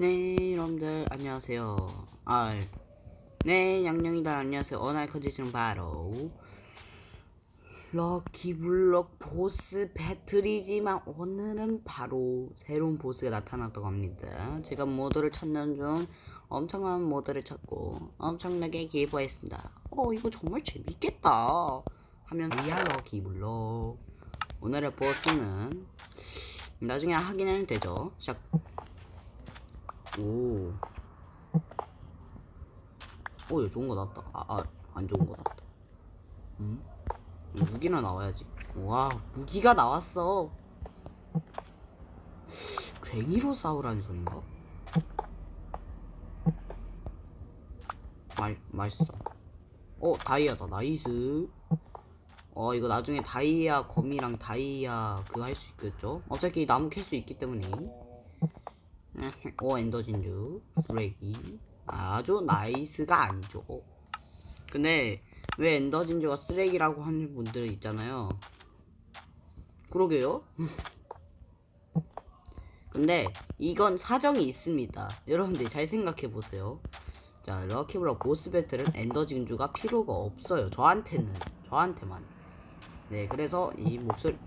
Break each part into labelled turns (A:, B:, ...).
A: 네, 여러분들 안녕하세요. 아, 네, 양양이다 안녕하세요. 오늘 컨텐츠는 바로 럭키블럭 보스 배틀이지만 오늘은 바로 새로운 보스가 나타났다고 합니다. 제가 모드를 찾는 중 엄청난 모드를 찾고 엄청나게 기부했습니다. 어, 이거 정말 재밌겠다. 하면 이야 럭키블럭. 오늘의 보스는 나중에 확인하면 되죠. 시작. 오. 오, 이거 좋은 거 나왔다. 아, 아, 안 좋은 거 나왔다. 음? 이거 무기나 나와야지. 와, 무기가 나왔어. 괭이로 싸우라는 소린가? 말, 맛있어. 어, 다이아다. 나이스. 어, 이거 나중에 다이아 검이랑 다이아 그거 할 수 있겠죠? 어차피 나무 캘 수 있기 때문에. 오 엔더 진주. 쓰레기. 아주 나이스가 아니죠. 근데 왜 엔더 진주가 쓰레기라고 하는 분들 있잖아요. 그러게요. 근데 이건 사정이 있습니다. 여러분들 잘 생각해 보세요. 자 럭키블럭 보스 배틀은 엔더 진주가 필요가 없어요. 저한테는. 저한테만. 네 그래서 이 목소리.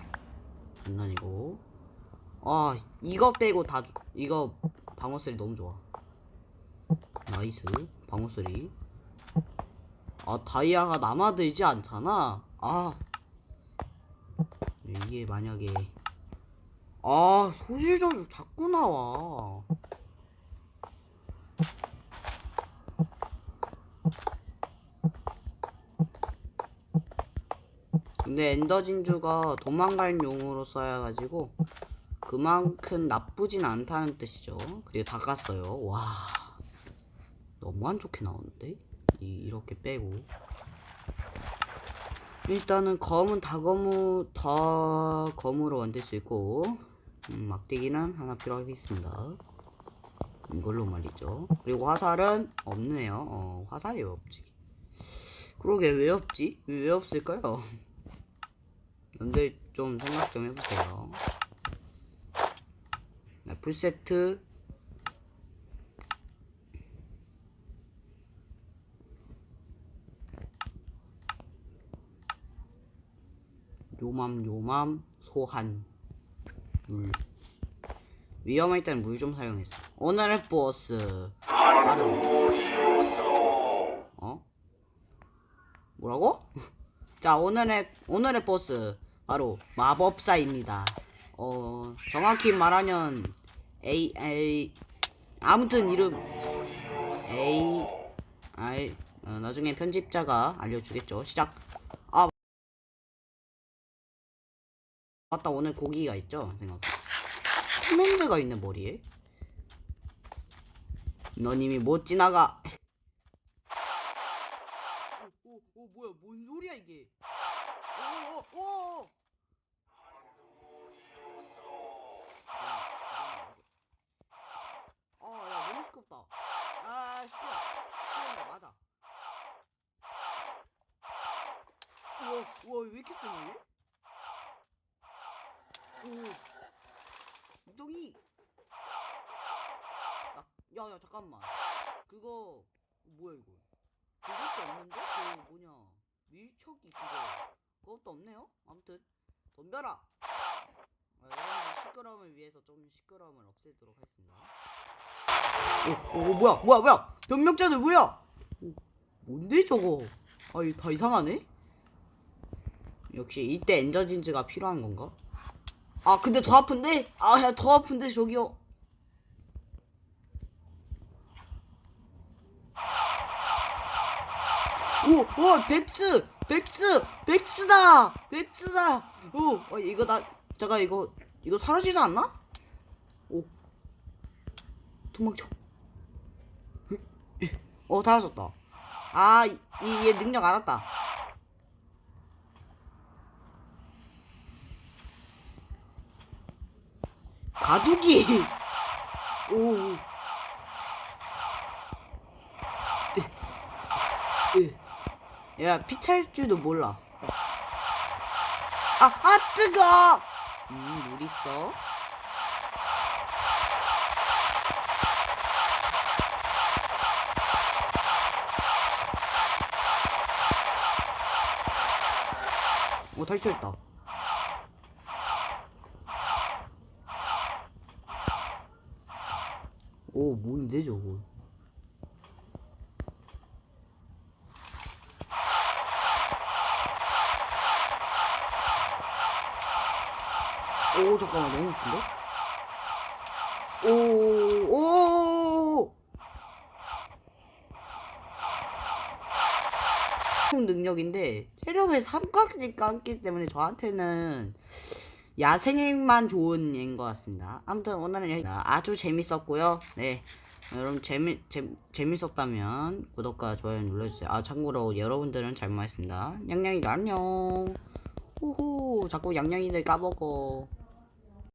A: 장난이고 아 이거 빼고 다 주- 이거 방어 소리 너무 좋아. 나이스. 방어 소리 아 다이아가 남아들지 않잖아. 아. 이게 만약에. 아 소실 저주 자꾸 나와. 근데 엔더 진주가 도망갈 용으로 써야 가지고 그만큼 나쁘진 않다는 뜻이죠. 그리고 다 깠어요. 와, 너무 안 좋게 나오는데? 이, 이렇게 빼고. 일단은 검은 다 검우, 다 검으로 만들 수 있고, 음, 막대기는 하나 필요하겠습니다. 이걸로 말이죠. 그리고 화살은 없네요. 어, 화살이 왜 없지? 그러게 왜 없지? 왜 없을까요? 여러분들 좀 생각 좀 해보세요. 네, 풀세트. 요맘 요맘 소한. 물. 위험할 땐 물 좀 사용했어. 오늘의 보스. 바로. 어? 뭐라고? 자 오늘의 오늘의 보스. 바로 마법사입니다. 어 정확히 말하면 A A 아무튼 이름 A R 어, 나중에 편집자가 알려주겠죠. 시작. 아 맞다 오늘 고기가 있죠. 생각. 코맨드가 있는 머리에. 넌 이미 못 지나가. 오, 오, 오 뭐야? 뭔 소리야 이게? 오, 오, 오. 아, 야, 너무 시끄럽다. 아, 시끄러. 시끄러운 거 맞아. 우와, 얘? 오. 무동이. 나, 야, 야, 잠깐만. 그거, 뭐야, 이거? 그것도 없는데? 그, 뭐냐. 밀초기 그거. 그것도 없네요? 아무튼, 덤벼라! 아, 여러분들 시끄러움을 위해서 좀 시끄러움을 없애도록 하겠습니다. 오, 오, 뭐야, 뭐야, 뭐야! 변명자들 뭐야! 오, 뭔데 저거? 아, 이거 다 이상하네? 역시 이때 엔더진즈가 필요한 건가? 아, 근데 더 아픈데? 아, 야, 더 아픈데 저기요. 오, 오, 백스, 백스, 백스다, 백스다. 오, 어, 이거 나 잠깐 이거 이거 사라지지 않나? 오, 도망쳐. 어, 사라졌다. 아, 이 얘 능력 알았다. 바둑이 오 야, 피찰 줄도 몰라. 아, 아, 뜨거! 음, 물 있어. 오, 탈출했다. 오 뭔데 저거 오 잠깐만 너무 높은데? 오오 능력인데 체력을 3까지 깎기 때문에 저한테는 야생에만 좋은 얘인 것 같습니다. 아무튼 오늘은 여기 아주 재밌었고요. 네. 여러분 재미 재, 재밌었다면 구독과 좋아요 눌러주세요. 아 참고로 여러분들은 잘못했습니다. 양양이도 안녕. 호호 자꾸 양양이들 까먹어.